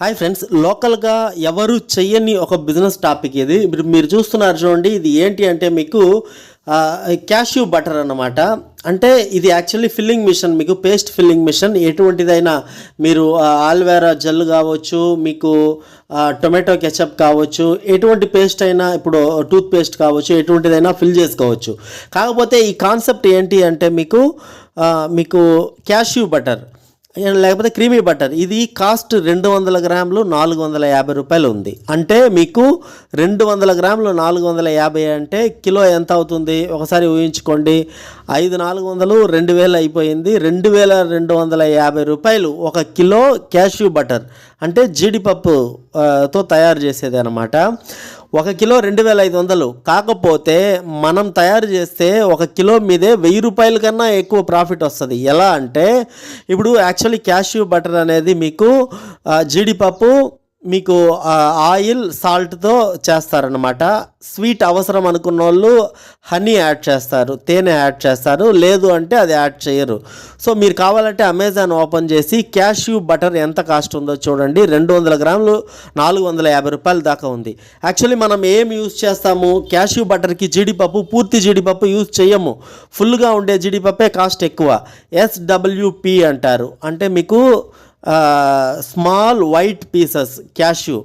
Hi friends లోకల్గా ఎవరు చెయ్యని ఒక బిజినెస్ టాపిక్ ఇది. మీరు మీరు చూస్తున్నారు చూడండి ఇది ఏంటి అంటే మీకు క్యాష్యూ బటర్ అన్నమాట. అంటే ఇది యాక్చువల్లీ ఫిల్లింగ్ మిషన్ మీకు పేస్ట్ ఫిల్లింగ్ మిషన్ ఎటువంటిదైనా మీరు ఆల్వేరా జెల్ కావచ్చు మీకు టొమాటో కెచప్ కావచ్చు ఎటువంటి పేస్ట్ అయినా ఇప్పుడు టూత్ పేస్ట్ కావచ్చు ఎటువంటిదైనా ఫిల్ చేసుకోవచ్చు. కాకపోతే ఈ కాన్సెప్ట్ ఏంటి అంటే మీకు మీకు క్యాష్యూ బటర్ లేకపోతే క్రీమీ బటర్ ఇది కాస్ట్ రెండు వందల గ్రాములు నాలుగు వందల యాభై రూపాయలు ఉంది. అంటే మీకు రెండు వందల గ్రాములు నాలుగు వందల యాభై అంటే కిలో ఎంత అవుతుంది? ఒకసారి ఊహించుకోండి. ఐదు నాలుగు వందలు రెండు వేలు అయిపోయింది. రెండు వేల రెండు వందల యాభై రూపాయలు ఒక కిలో క్యాష్యూ బటర్ అంటే జీడిపప్పుతో తయారు చేసేది అనమాట ఒక కిలో రెండు వేల ఐదు వందలు. కాకపోతే మనం తయారు చేస్తే ఒక కిలో మీదే వెయ్యి రూపాయల కన్నా ఎక్కువ ప్రాఫిట్ వస్తుంది. ఎలా అంటే ఇప్పుడు యాక్చువల్లీ క్యాష్యూ బటర్ అనేది మీకు జీడిపప్పు మీకు ఆయిల్ సాల్ట్తో చేస్తారనమాట స్వీట్ అవసరం అనుకున్న వాళ్ళు హనీ యాడ్ చేస్తారు తేనె యాడ్ చేస్తారు లేదు అంటే అది యాడ్ చేయరు. సో మీరు కావాలంటే అమెజాన్ ఓపెన్ చేసి క్యాష్యూ బటర్ ఎంత కాస్ట్ ఉందో చూడండి. రెండు వందల గ్రాములు నాలుగు వందల యాభై రూపాయల దాకా ఉంది. యాక్చువల్లీ మనం ఏం యూజ్ చేస్తాము? క్యాష్యూ బటర్కి జీడిపప్పు పూర్తి జీడిపప్పు యూజ్ చేయము ఫుల్గా ఉండే జీడిపప్పే కాస్ట్ ఎక్కువ. ఎస్డబ్ల్యూపి అంటారు. అంటే మీకు స్మాల్ వైట్ పీసెస్ క్యాష్యూ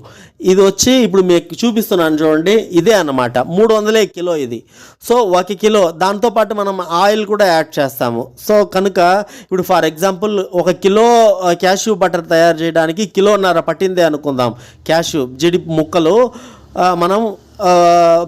ఇది వచ్చి ఇప్పుడు మీకు చూపిస్తున్నాను చూడండి ఇదే అన్నమాట. మూడు వందలే కిలో ఇది. సో ఒక కిలో. దాంతోపాటు మనం ఆయిల్ కూడా యాడ్ చేస్తాము. సో కనుక ఇప్పుడు ఫర్ ఎగ్జాంపుల్ ఒక కిలో క్యాష్యూ బటర్ తయారు చేయడానికి కిలోన్నర పట్టిందే అనుకుందాం. క్యాష్యూ జిడి ముక్కలు మనం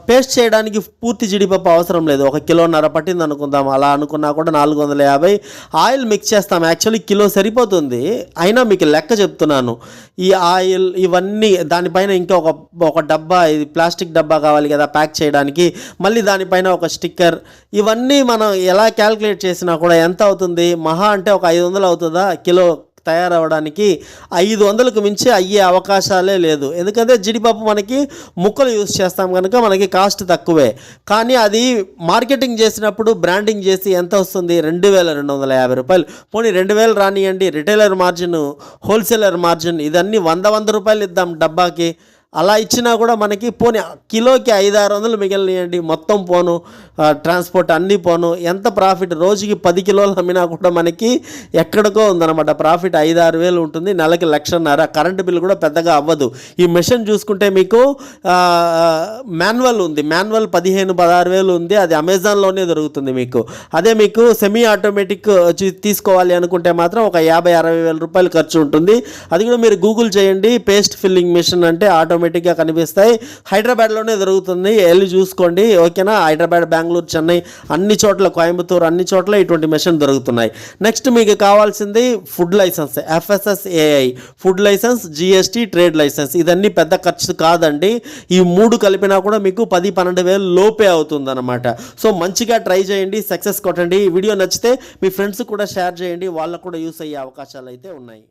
పేస్ట్ చేయడానికి పూర్తి జీడిపప్పు అవసరం లేదు. ఒక కిలోన్నర పట్టింది అనుకుందాం. అలా అనుకున్నా కూడా నాలుగు వందల యాభై ఆయిల్ మిక్స్ చేస్తాం. యాక్చువల్లీ కిలో సరిపోతుంది. అయినా మీకు లెక్క చెప్తున్నాను. ఈ ఆయిల్ ఇవన్నీ దానిపైన ఇంకా ఒక ఒక డబ్బా ఇది ప్లాస్టిక్ డబ్బా కావాలి కదా ప్యాక్ చేయడానికి. మళ్ళీ దానిపైన ఒక స్టిక్కర్. ఇవన్నీ మనం ఎలా క్యాల్కులేట్ చేసినా కూడా ఎంత అవుతుంది? మహా అంటే ఒక ఐదు వందలు అవుతుందా? కిలో తయారవడానికి ఐదు వందలకు మించి అయ్యే అవకాశాలే లేదు. ఎందుకంటే జీడిపప్పు మనకి ముక్కలు యూస్ చేస్తాం కనుక మనకి కాస్ట్ తక్కువే. కానీ అది మార్కెటింగ్ చేసినప్పుడు బ్రాండింగ్ చేసి ఎంత వస్తుంది? రెండు వేల రెండు వందల యాభై రూపాయలు. పోనీ రెండు వేలు రానియండి. రిటైలర్ మార్జిన్ హోల్సేలర్ మార్జిన్ ఇదన్నీ వంద వంద రూపాయలు ఇద్దాం డబ్బాకి. అలా ఇచ్చినా కూడా మనకి పోనీ కిలోకి ఐదు ఆరు వందలు మిగిలినాయండి. మొత్తం పోను ట్రాన్స్పోర్ట్ అన్నీ పోను. ఎంత ప్రాఫిట్ రోజుకి పది కిలోలు అమ్మినా కూడా మనకి ఎక్కడికో ఉందన్నమాట. ప్రాఫిట్ ఐదు ఆరు వేలు ఉంటుంది నెలకి లక్షన్నర. కరెంటు బిల్ కూడా పెద్దగా అవ్వదు. ఈ మెషిన్ చూసుకుంటే మీకు మాన్యువల్ ఉంది. మాన్యువల్ పదిహేను పదహారు వేలు ఉంది. అది అమెజాన్లోనే దొరుకుతుంది మీకు. అదే మీకు సెమీ ఆటోమేటిక్ తీసుకోవాలి అనుకుంటే మాత్రం ఒక యాభై అరవై వేల రూపాయలు ఖర్చు ఉంటుంది. అది కూడా మీరు గూగుల్ చేయండి. పేస్ట్ ఫిల్లింగ్ మిషన్ అంటే ఆటోమేటిక్గా కనిపిస్తాయి. హైదరాబాద్లోనే దొరుకుతుంది వెళ్ళి చూసుకోండి. ఓకేనా? హైదరాబాద్ బెంగళూరు చెన్నై అన్ని చోట్ల కోయంబత్తూరు అన్ని చోట్ల ఇటువంటి మెషిన్ దొరుకుతున్నాయి. నెక్స్ట్ మీకు కావాల్సింది food license FSSAI food license GST trade license. ఇదన్నీ పెద్ద ఖర్చు కాదండి. ఈ మూడు కలిపినా కూడా మీకు పది పన్నెండు వేలు లోపే అవుతుందన్నమాట. సో మంచిగా ట్రై చేయండి సక్సెస్ కొట్టండి. ఈ వీడియో నచ్చితే మీ ఫ్రెండ్స్ కూడా షేర్ చేయండి. వాళ్ళకు కూడా యూస్ అయ్యే అవకాశాలు అయితే ఉన్నాయి.